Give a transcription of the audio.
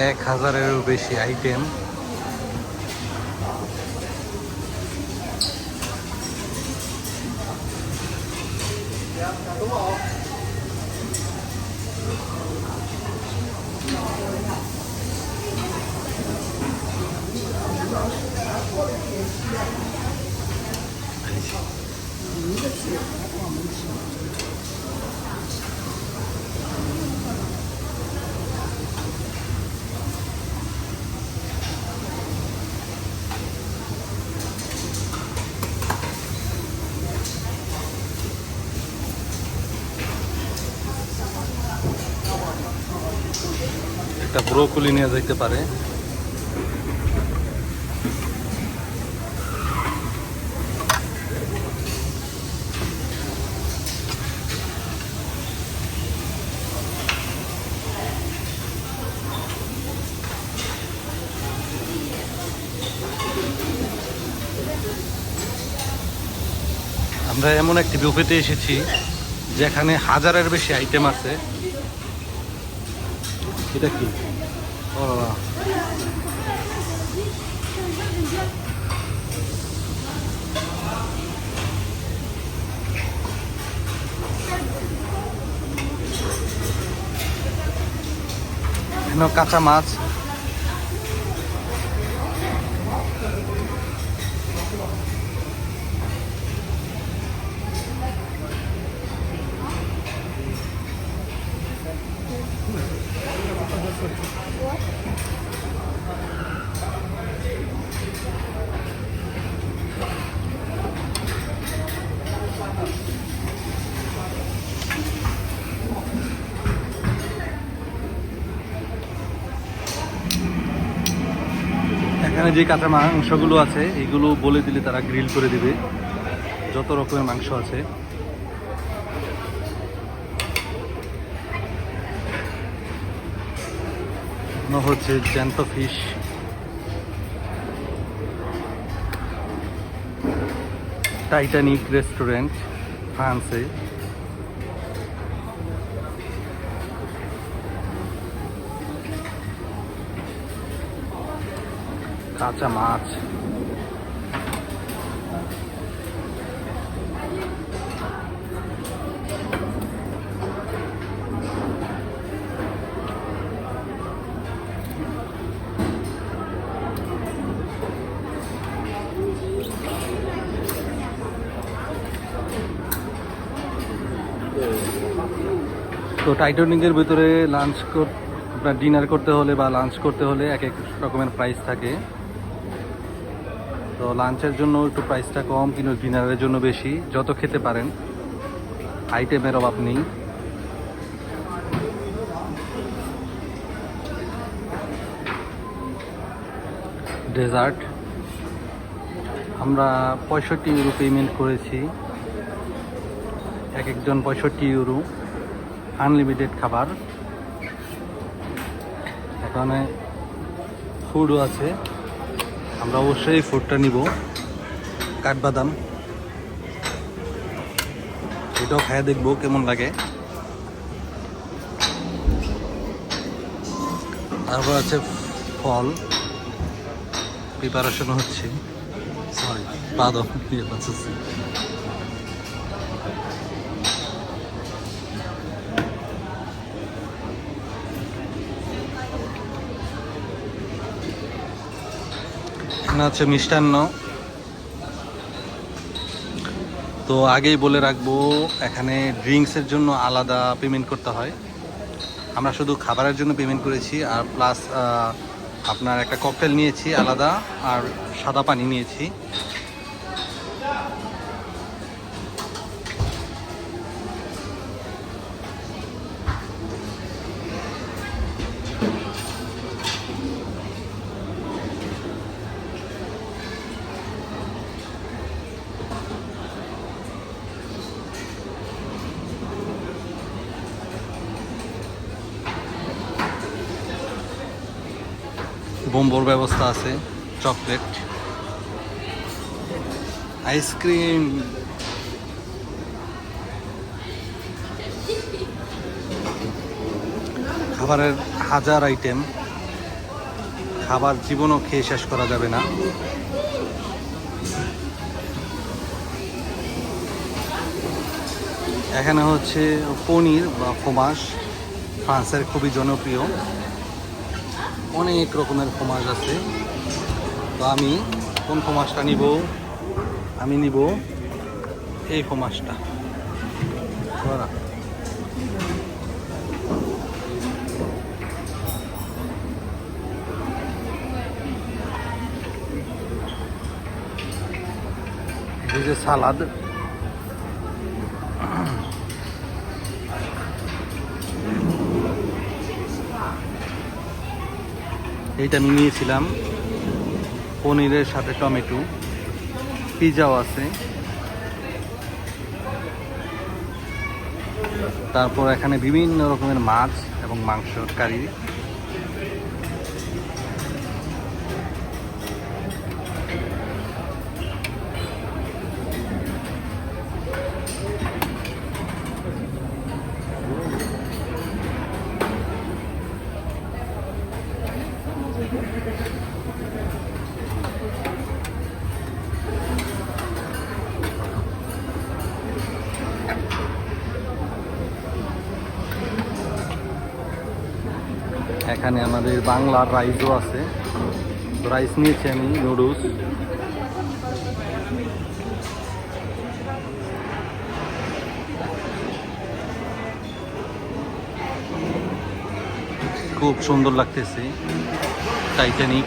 এক হাজারেরও বেশি আইটেম একটা ব্রোকলি নিয়ে যেতে পারে। আমরা এমন একটি বুফেতে এসেছি, যেখানে হাজারের বেশি আইটেম আছে। এটা কি? Olha lá. Meu caça-mato. এখানে যে কাঁচা মাংসগুলো আছে, এগুলো বলে দিলে তারা গ্রিল করে দিবে। যত রকমের মাংস আছে। হচ্ছে জ্যান্ত ফিশ। টাইটানিক রেস্টুরেন্ট, ফ্রান্সে। কাঁচা মাছ। তো টাইটানিকের ভিতরে লাঞ্চ আপনার ডিনার করতে হলে বা লাঞ্চ করতে হলে এক এক রকমের প্রাইস থাকে। তো লাঞ্চের জন্য একটু প্রাইসটা কম, কিন্তু ডিনারের জন্য বেশি। যত খেতে পারেন। আইটেমের অভাব নেই। ডেজার্ট আমরা পঁয়ষট্টি ইউরো পেমেন্ট করেছি। এক একজন পঁয়ষট্টি ইউরো আনলিমিটেড খাবার। এখানে ফুডও আছে। আমরা অবশ্যই ফুডটা নিব। কাঠবাদাম। এটাও খায় দেখব কেমন লাগে। তারপর আছে ফল। প্রিপারেশন হচ্ছে। সরি বাদম এখানে হচ্ছে মিষ্টান্ন। তো আগেই বলে রাখব, এখানে ড্রিঙ্কসের জন্য আলাদা পেমেন্ট করতে হয়। আমরা শুধু খাবারের জন্য পেমেন্ট করেছি, আর প্লাস আপনার একটা ককটেল নিয়েছি আলাদা, আর সাদা পানি নিয়েছি। বোম্বোর ব্যবস্থা আছে, চকলেট, আইসক্রিম। খাবারের হাজার আইটেম। খাবার জীবনও খেয়ে শেষ করা যাবে না। এখানে হচ্ছে পনির বা ফোমাস ফ্রান্সের খুবই জনপ্রিয়। অনেক রকমের ফোমাস আছে। তো আমি কোন ফোমাসটা নিব? আমি নিব এই ফোমাসটা। যে সালাদ। এইটা আমি নিয়েছিলাম। পনিরের সাথে টমেটো। পিজাও আছে। তারপর এখানে বিভিন্ন রকমের মাছ এবং মাংস, কারি। এখানে আমাদের বাংলার রাইসও আছে। রাইস নিয়েছি আমি নুডলস। খুব সুন্দর লাগতেছে টাইটানিক।